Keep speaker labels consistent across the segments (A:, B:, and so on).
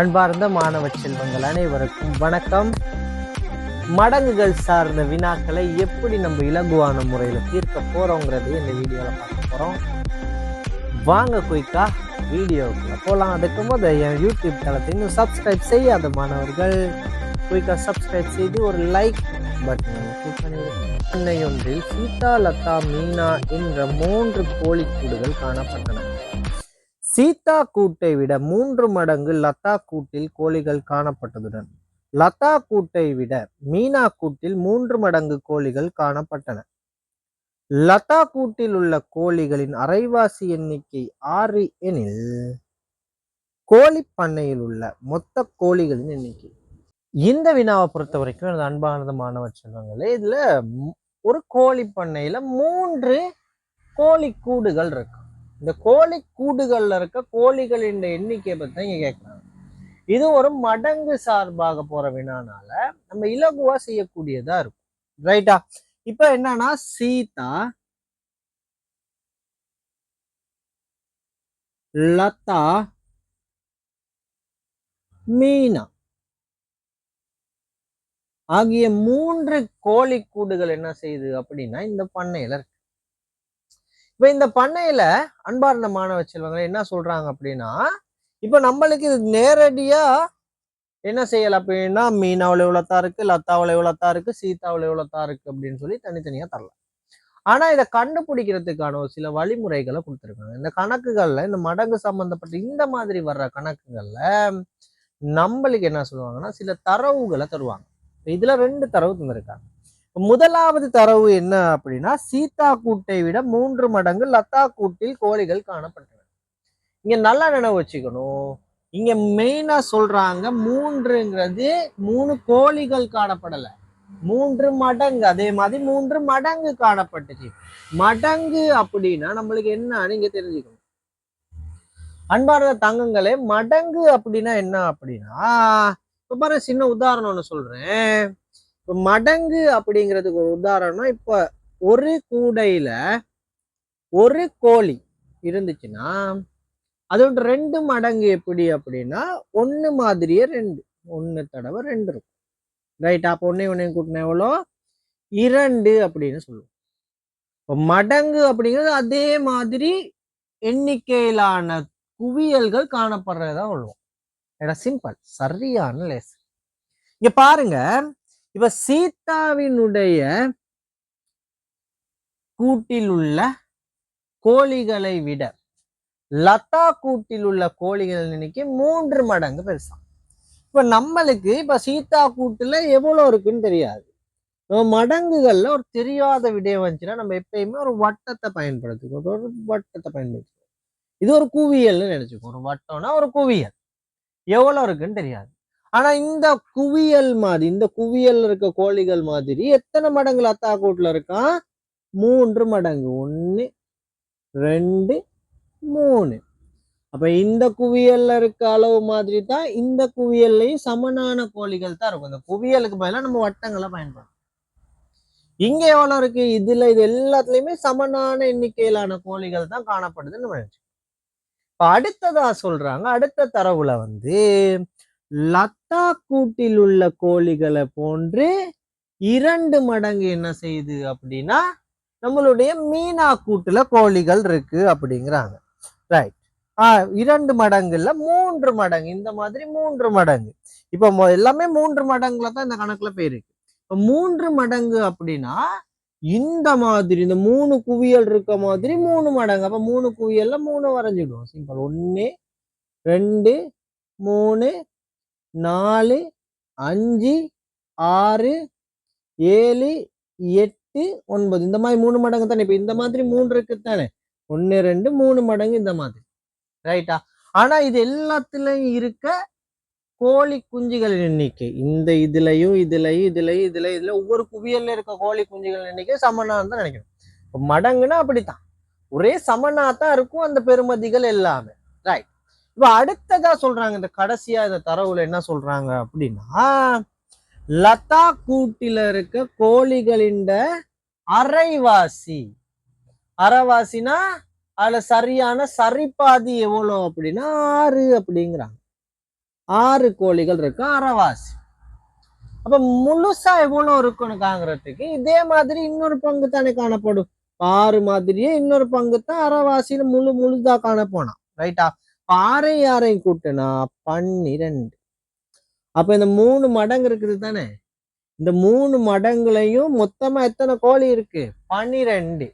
A: அன்பார்ந்த மாணவ செல்வங்கள் அனைவருக்கும் வணக்கம். மடங்குகள் சார்ந்த வினாக்களை எப்படி நம்ம இலகுவான முறையில் தீர்க்க போறோங்கிறது இந்த வீடியோவில் பார்க்க போறோம். வாங்க குயிக்கா வீடியோக்குள்ள போகலாம் அதுக்கு போது என் யூடியூப் தளத்தை இன்னும் சப்ஸ்கிரைப் செய்யாத மாணவர்கள் குயிக்கா சப்ஸ்கிரைப் செய்து ஒரு லைக் பட்டனை கிளிக் பண்ணிவிடுங்க சீதா லதா மீனா என்ற மூன்று கோழிக்கூடுகள் காணப்பட்டன. சீதா கூட்டை விட மூன்று மடங்கு லதா கூட்டில் கோழிகள் காணப்பட்டதுடன் லதா கூட்டை விட மீனா கூட்டில் மூன்று மடங்கு கோழிகள் காணப்பட்டன. லதா கூட்டில் உள்ள கோழிகளின் அரைவாசி எண்ணிக்கை ஆறு எனில் கோழி பண்ணையில் உள்ள மொத்த கோழிகளின் எண்ணிக்கை. இந்த வினாவை பொறுத்த வரைக்கும் எனது அன்பானது மாணவ செல்வங்களே இதுல ஒரு கோழி பண்ணையில மூன்று கோழி கூடுகள் இருக்கு. இந்த கோழி கூடுகள்ல இருக்க கோழிகளின் எண்ணிக்கையை பற்றி தான் இங்கே கேட்கறாங்க இது ஒரு மடங்கு சார்பாக போற வினானால நம்ம இலகுவா செய்யக்கூடியதா இருக்கும். ரைட்டா? இப்ப என்னன்னா சீதா லதா மீனா ஆகிய மூன்று கோழி கூடுகள் என்ன செய்யுது அப்படின்னா இந்த பண்ணையில இருக்கு. இப்போ இந்த பண்ணையில அன்பார்ந்த மாணவ செல்வங்களை என்ன சொல்றாங்க அப்படின்னா இப்போ நம்மளுக்கு இது நேரடியா என்ன செய்யலாம் அப்படின்னா மீனாவில் இவ்வளோத்தா இருக்கு லத்தாவில் இவ்வளோத்தா இருக்கு சீதாவில் இவ்வளோத்தா இருக்கு அப்படின்னு சொல்லி தனித்தனியா தரலாம். ஆனா இதை கண்டுபிடிக்கிறதுக்கான ஒரு சில வழிமுறைகளை கொடுத்துருக்காங்க. இந்த கணக்குகளில் இந்த மடங்கு சம்மந்தப்பட்ட இந்த மாதிரி வர்ற கணக்குகளில் நம்மளுக்கு என்ன சொல்லுவாங்கன்னா சில தரவுகளை தருவாங்க. இதில் ரெண்டு தரவு தந்திருக்காங்க. முதலாவது தரவு என்ன அப்படின்னா சீதா கூட்டை விட மூன்று மடங்கு லதா கூட்டில் கோழிகள் காணப்பட்டன இங்க நல்லா நினைவு வச்சுக்கணும். இங்க மெயினா சொல்றாங்க மூன்றுங்கிறது மூணு கோழிகள் காணப்படல. மூன்று மடங்கு அதே மாதிரி மூன்று மடங்கு காணப்பட்டுச்சு. மடங்கு அப்படின்னா நம்மளுக்கு என்ன நீங்க தெரிஞ்சுக்கணும். அன்பார்ந்த தங்கங்களே மடங்கு அப்படின்னா என்ன அப்படின்னா இப்ப பாரு சின்ன உதாரணம் ஒண்ணு சொல்றேன். மடங்கு அப்படிங்கிறதுக்கு ஒரு உதாரணம் இப்போ ஒரு கூடையில ஒரு கோழி இருந்துச்சுன்னா அதோட ரெண்டு மடங்கு எப்படி அப்படின்னா ஒன்று மாதிரியே ரெண்டு ஒன்று தடவை ரெண்டு இருக்கும். ரைட் அப்போ ஒன்றே ஒன்றே கூட்டினா எவ்வளோ? இரண்டு அப்படின்னு சொல்லுவோம். இப்போ மடங்கு அப்படிங்கிறது அதே மாதிரி எண்ணிக்கையிலான குவியல்கள் காணப்படுறதா சொல்லுவோம். ஏன்னா சிம்பிள் சரியான லேசன் இங்கே பாருங்க. இப்ப சீதாவினுடைய கூட்டில் உள்ள கோழிகளை விட லதா கூட்டில் உள்ள கோழிகள் நினைக்கி மூன்று மடங்கு பெருசா. இப்ப நம்மளுக்கு இப்ப சீதா கூட்டுல எவ்வளவு இருக்குன்னு தெரியாது. மடங்குகள்ல ஒரு தெரியாத விடயம் வந்துச்சுன்னா நம்ம எப்பயுமே ஒரு வட்டத்தை பயன்படுத்திக்குவோம். ஒரு வட்டத்தை பயன்படுத்திக்குவோம். இது ஒரு குவியல்னு நினைச்சுக்கோ ஒரு வட்டம்னா ஒரு குவியல். எவ்வளவு இருக்குன்னு தெரியாது. ஆனா இந்த குவியல் மாதிரி இந்த குவியல் இருக்க கோழிகள் மாதிரி எத்தனை மடங்கு லத்தா கூட்டுல இருக்கான் மூன்று மடங்கு. ஒன்னு ரெண்டு மூணு. அப்ப இந்த குவியல்ல இருக்க அளவு மாதிரி தான் இந்த குவியல்லையும் சமனான கோழிகள் தான் இருக்கும். இந்த குவியலுக்கு பதிலா நம்ம வட்டங்களை பயன்படுத்தும் இங்க எவ்வளவு இருக்கு? இதுல இது எல்லாத்துலயுமே சமனான எண்ணிக்கையிலான கோழிகள் தான் காணப்படுதுன்னு நினைச்சு நினைச்சோம் இப்ப அடுத்ததா சொல்றாங்க அடுத்த தரவுல வந்து லத்தா கூட்டில் உள்ள கோழிகளை போன்று இரண்டு மடங்கு என்ன செய்யுது அப்படின்னா நம்மளுடைய மீனா கூட்டுல கோழிகள் இருக்கு அப்படிங்கிறாங்க. ரைட் ஆஹ் இரண்டு மடங்குல மூன்று மடங்கு. இந்த மாதிரி மூன்று மடங்கு. இப்போ எல்லாமே மூன்று மடங்குல தான் இந்த கணக்குல போயிருக்கு. இப்போ மூன்று மடங்கு அப்படின்னா இந்த மாதிரி இந்த மூணு குவியல் இருக்க மாதிரி மூணு மடங்கு. அப்போ மூணு குவியல்ல மூணு வரைஞ்சிடுவோம். சிம்பிள் ஒன்று ரெண்டு மூணு நாலு அஞ்சு ஆறு ஏழு எட்டு ஒன்பது. இந்த மாதிரி மூணு மடங்கு தானே. இப்போ இந்த மாதிரி மூணு இருக்கு தானே. ஒன்னு ரெண்டு மூணு மடங்கு இந்த மாதிரி. ரைட்டா? ஆனா இது எல்லாத்துலேயும் இருக்க கோழி குஞ்சுகளின் எண்ணிக்கை. இந்த இதுலையும் இதுலையும் இதுலையும் இதுல இதுல ஒவ்வொரு குவியல்ல இருக்க கோழி குஞ்சுகள் எண்ணிக்கை சமனான்னு தான் நினைக்கணும் இப்போ மடங்குன்னா அப்படித்தான். ஒரே சமனா தான் இருக்கும். அந்த பெருமதிகள் எல்லாமே. ரைட். இப்ப அடுத்ததா சொல்றாங்க இந்த கடைசியா இந்த தரவுல என்ன சொல்றாங்க அப்படின்னா லதா கூட்டில இருக்க கோழிகளின் அரைவாசி. அரைவாசினா அதுல சரியான சரிபாதி எவ்வளோ அப்படின்னா ஆறு அப்படிங்கிறாங்க. ஆறு கோழிகள் இருக்கு அரைவாசி. அப்ப முழுசா எவ்வளவு இருக்குன்னு காங்கிறதுக்கு இதே மாதிரி இன்னொரு பங்கு தானே காணப்படும். ஆறு மாதிரியே இன்னொரு பங்கு தான் அரைவாசின்னு முழு முழுதா காணப்போனான் ரைட்டா பாறை யாரை கூட்டுனா பன்னிரெண்டு. அப்ப இந்த மூணு மடங்கு இருக்குது தானே? இந்த மூணு மடங்குலையும் மொத்தமா எத்தனை கோழி இருக்கு? பன்னிரெண்டு.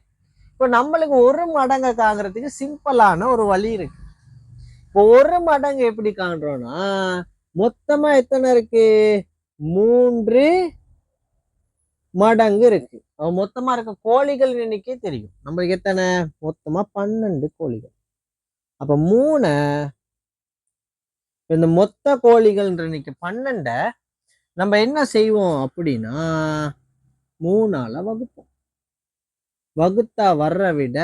A: இப்ப நம்மளுக்கு ஒரு மடங்கை காங்கிறதுக்கு சிம்பிளான ஒரு வழி இருக்கு. இப்போ ஒரு மடங்கு எப்படி காண்றோம்னா மொத்தமா எத்தனை இருக்கு? மூன்று மடங்கு இருக்கு. மொத்தமா இருக்க கோழிகள் எண்ணிக்கை தெரியும். நம்மளுக்கு எத்தனை? மொத்தமா பன்னெண்டு கோழிகள். அப்போ மூணை இந்த மொத்த கோழிகள்ன்ற இன்னைக்கு பன்னெண்டை நம்ம என்ன செய்வோம் அப்படின்னா மூணால் வகுப்போம். வகுத்தா வர்ற விட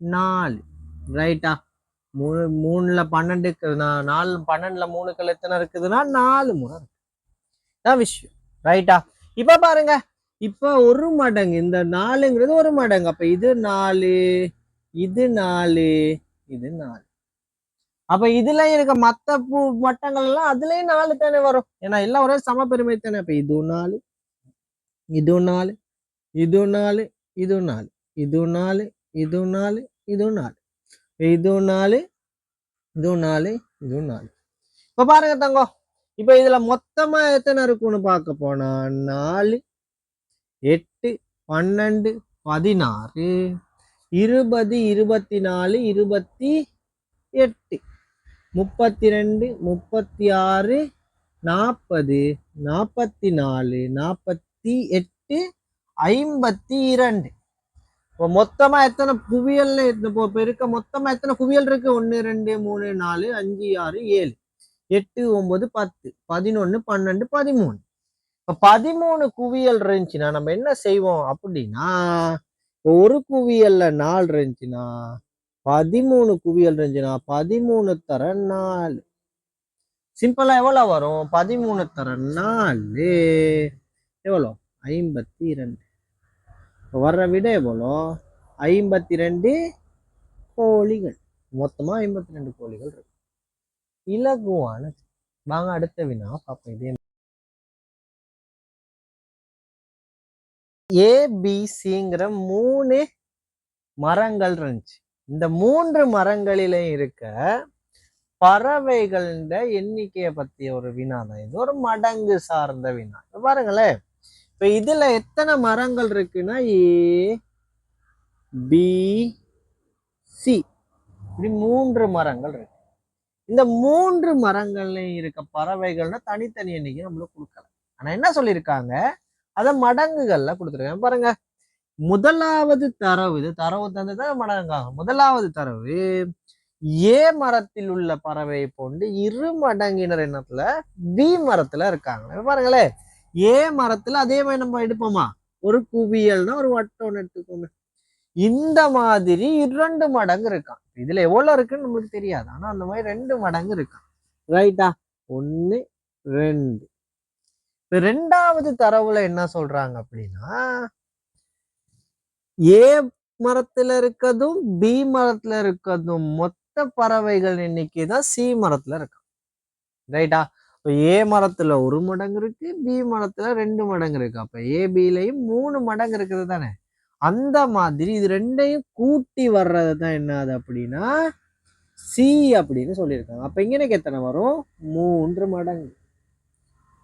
A: நாலு ரைட்டா மூணு மூணுல பன்னெண்டுக்கு நான் நாலு பன்னெண்டுல மூணுக்கள் எத்தனை இருக்குதுன்னா நாலு முறை இருக்கு. தான் விஷயம் ரைட்டா இப்ப பாருங்க இப்ப ஒரு மடங்கு இந்த நாலுங்கிறது ஒரு மடங்கு அப்ப இது நாலு இது நாலு இது நாலு. அப்ப இதுல இருக்க மத்த பூ மட்டங்கள் எல்லாம் அதுலயும் நாலு தானே வரும். ஏன்னா எல்லாம் ஒரே சம பெருமை தானே. அப்ப இது நாலு இது நாலு இது நாலு இது நாலு இது நாலு இது நாலு இது நாலு. இது நாலு இது நாலு இது நாலு. இப்ப பாருங்க தங்கம் இப்ப இதுல மொத்தமா எத்தனை இருக்கும்னு பார்க்க போனா நாலு எட்டு பன்னெண்டு பதினாறு. இருபது இருபத்தி நாலு இருபத்தி எட்டு. முப்பத்தி ரெண்டு முப்பத்தி ஆறு நாற்பது நாற்பத்தி நாலு நாற்பத்தி எட்டு ஐம்பத்தி இரண்டு இப்போ மொத்தமாக எத்தனை குவியல் இப்போ இருக்க மொத்தமாக எத்தனை குவியல் இருக்குது ஒன்று ரெண்டு மூணு நாலு அஞ்சு ஆறு ஏழு. எட்டு ஒம்பது பத்து. பதினொன்று பன்னெண்டு பதிமூணு. இப்போ பதிமூணு குவியல் இருந்துச்சுன்னா நம்ம என்ன செய்வோம் அப்படின்னா ஒரு குவியல்ல நாலு இருந்துச்சுன்னா பதிமூணு குவியல் இருந்துச்சுன்னா பதிமூணு தர நாலு சிம்பிளா எவ்வளவு வரும்? பதிமூணு தர நாலு எவ்வளோ? ஐம்பத்தி ரெண்டு வர்ற விட எவ்வளோ? ஐம்பத்தி ரெண்டு கோழிகள். மொத்தமா ஐம்பத்தி ரெண்டு கோழிகள் இருக்கு. இலகுவான வாங்க அடுத்த வினா பார்ப்போம். இதே ஏபிசிங்கிற மூணு மரங்கள் இருந்துச்சு. இந்த மூன்று மரங்களிலும் இருக்க பறவைகள எண்ணிக்கையை பத்தி ஒரு வினா தான் இது. ஒரு மடங்கு சார்ந்த வினா. பாருங்களேன். இப்ப இதுல எத்தனை மரங்கள் இருக்குன்னா ஏ பி சி. இப்படி மூன்று மரங்கள் இருக்கு. இந்த மூன்று மரங்கள்லையும் இருக்க பறவைகள்னா தனித்தனி எண்ணிக்கை நம்மளுக்கு கொடுக்கல. ஆனா என்ன சொல்லியிருக்காங்க? அதை மடங்குகள்ல கொடுத்துருக்கேன் பாருங்க. முதலாவது தரவு இது தரவு தந்துதான் மடங்காகும். முதலாவது தரவு ஏ மரத்தில் உள்ள பறவை போன்று இரு மடங்கினர் இனத்துல பி மரத்துல இருக்காங்க. பாருங்களேன் ஏ மரத்துல அதே மாதிரி நம்ம எடுப்போமா? ஒரு குவியல்னா ஒரு வட்டம் எடுத்துக்கோங்க. இந்த மாதிரி இரண்டு மடங்கு இருக்கான். இதுல எவ்வளவு இருக்குன்னு நம்மளுக்கு தெரியாது. ஆனா அந்த மாதிரி ரெண்டு மடங்கு இருக்கான். ரைட்டா? ஒன்னு ரெண்டு. ரெண்டாவது தரவுல என்ன சொல்றாங்க அப்படின்னா ஏ மரத்துல இருக்கதும் பி மரத்துல இருக்கதும் மொத்த பறவைகள் எண்ணிக்கை தான் சி மரத்துல இருக்கும் ரைட்டா? இப்போ ஏ மரத்துல ஒரு மடங்கு இருக்கு பி மரத்துல ரெண்டு மடங்கு இருக்கு. அப்ப ஏ பிலையும் மூணு மடங்கு இருக்குது தானே? அந்த மாதிரி இது ரெண்டையும் கூட்டி வர்றது தான் என்னது அப்படின்னா சி அப்படின்னு சொல்லியிருக்காங்க. அப்ப இங்க எனக்கு எத்தனை வரும்? மூன்று மடங்கு.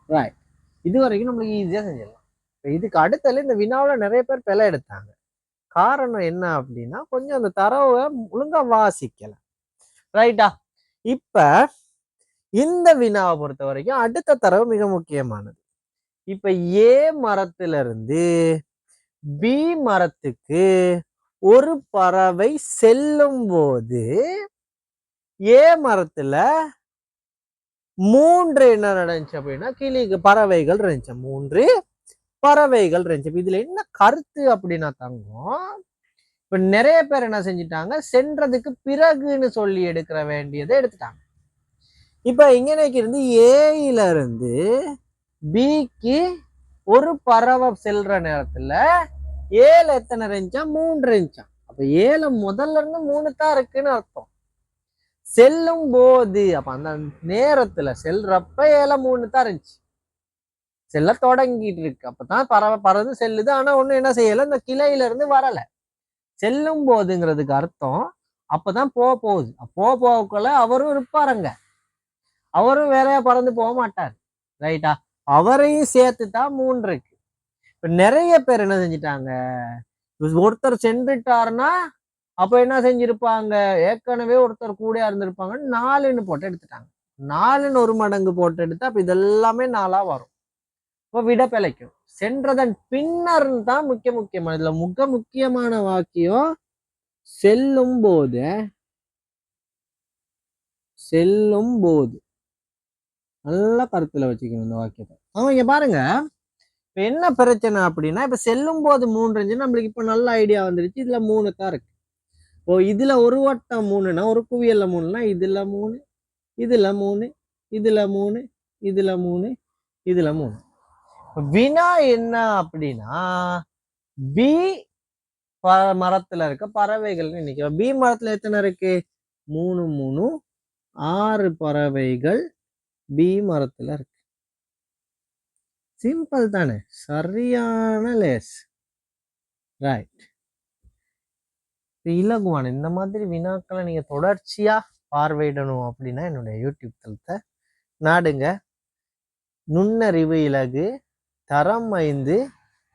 A: ரைட் இது வரைக்கும் நம்மளுக்கு ஈஸியாக செஞ்சிடலாம். இப்போ இதுக்கு அடுத்தல இந்த வினாவில் நிறைய பேர் பிழை எடுத்தாங்க. காரணம் என்ன அப்படின்னா கொஞ்சம் அந்த தரவை ஒழுங்காக வாசிக்கலை ரைட்டா இப்போ இந்த வினாவை பொறுத்த வரைக்கும் அடுத்த தரவு மிக முக்கியமானது. இப்ப ஏ மரத்திலிருந்து பி மரத்துக்கு ஒரு பறவை செல்லும் போது ஏ மரத்துல மூன்று என்ன நடந்துச்சு அப்படின்னா கிளிக்கு பறவைகள் இருந்துச்சு. மூன்று பறவைகள் இருந்துச்சு. இதுல என்ன கருத்து அப்படின்னா தங்கம் இப்ப நிறைய பேர் என்ன செஞ்சிட்டாங்க சென்றதுக்கு பிறகுன்னு சொல்லி எடுக்கிற வேண்டியதை எடுத்துட்டாங்க. இப்ப இங்கனைக்கு இருந்து ஏயில இருந்து பிக்கு ஒரு பறவை செல்ற நேரத்துல ஏல எத்தனை இருந்துச்சா? மூன்று இருந்துச்சா? அப்ப ஏல முதல்ல இருந்து மூணு தான் இருக்குன்னு அர்த்தம். செல்லும் போது அப்ப அந்த நேரத்துல செல்றப்ப ஏழை மூணு தான் இருந்துச்சு. செல்ல தொடங்கிட்டு இருக்கு. அப்பதான் பறவை பறந்து செல்லுது. ஆனா ஒண்ணு என்ன செய்யல. இந்த கிளையில இருந்து வரல. செல்லும் போதுங்கிறதுக்கு அர்த்தம் அப்பதான் போக போகுது. போக போகக்குள்ள அவரும் இருப்பாருங்க அவரும் வேறையா பறந்து போக மாட்டார். ரைட்டா? அவரையும் சேர்த்து தான் மூணு இருக்கு. இப்ப நிறைய பேர் என்ன செஞ்சிட்டாங்க? ஒருத்தர் சென்றுட்டாருன்னா அப்ப என்ன செஞ்சிருப்பாங்க? ஏற்கனவே ஒருத்தர் கூட இருந்திருப்பாங்க நாலுன்னு போட்டு எடுத்துட்டாங்க. நாலுன்னு ஒரு மடங்கு போட்டு எடுத்தா அப்ப இதெல்லாமே நாளா வரும். இப்போ விட பிழைக்கும். சென்றதன் பின்னர்னு தான் முக்கிய முக்கியமான இதுல மிக முக்கியமான வாக்கியம் செல்லும் போது செல்லும் போது நல்லா கருத்துல வச்சுக்கணும் இந்த வாக்கியத்தை. அவங்க பாருங்க. இப்ப என்ன பிரச்சனை அப்படின்னா இப்ப செல்லும் போது மூணு நம்மளுக்கு இப்ப நல்ல ஐடியா வந்துருச்சு. இதுல மூணு தான் இருக்கு. இப்போ இதுல ஒரு வட்டம் மூணுனா ஒரு குவியல்ல மூணுனா இதுல மூணு இதுல மூணு இதுல மூணு இதுல மூணு இதுல மூணு. வினா என்ன அப்படின்னா பி ப- மரத்துல இருக்க பறவைகள்னு நினைக்கிறோம். பி மரத்துல எத்தனை இருக்கு? மூணு மூணு. ஆறு பறவைகள் பி மரத்துல இருக்கு. சிம்பிள் தானே. சரியான லேஸ். ரைட் இலகுவான இந்த மாதிரி வினாக்களை நீங்கள் தொடர்ச்சியாக பார்வையிடணும் அப்படின்னா என்னுடைய யூடியூப் தளத்தை நாடுங்க. நுண்ணறிவு இலகு தரம் ஐந்து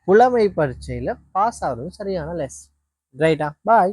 A: புலமை பரீட்சையில் பாஸ் ஆகுறது சரியான லெஸ் ரைட்டா பாய்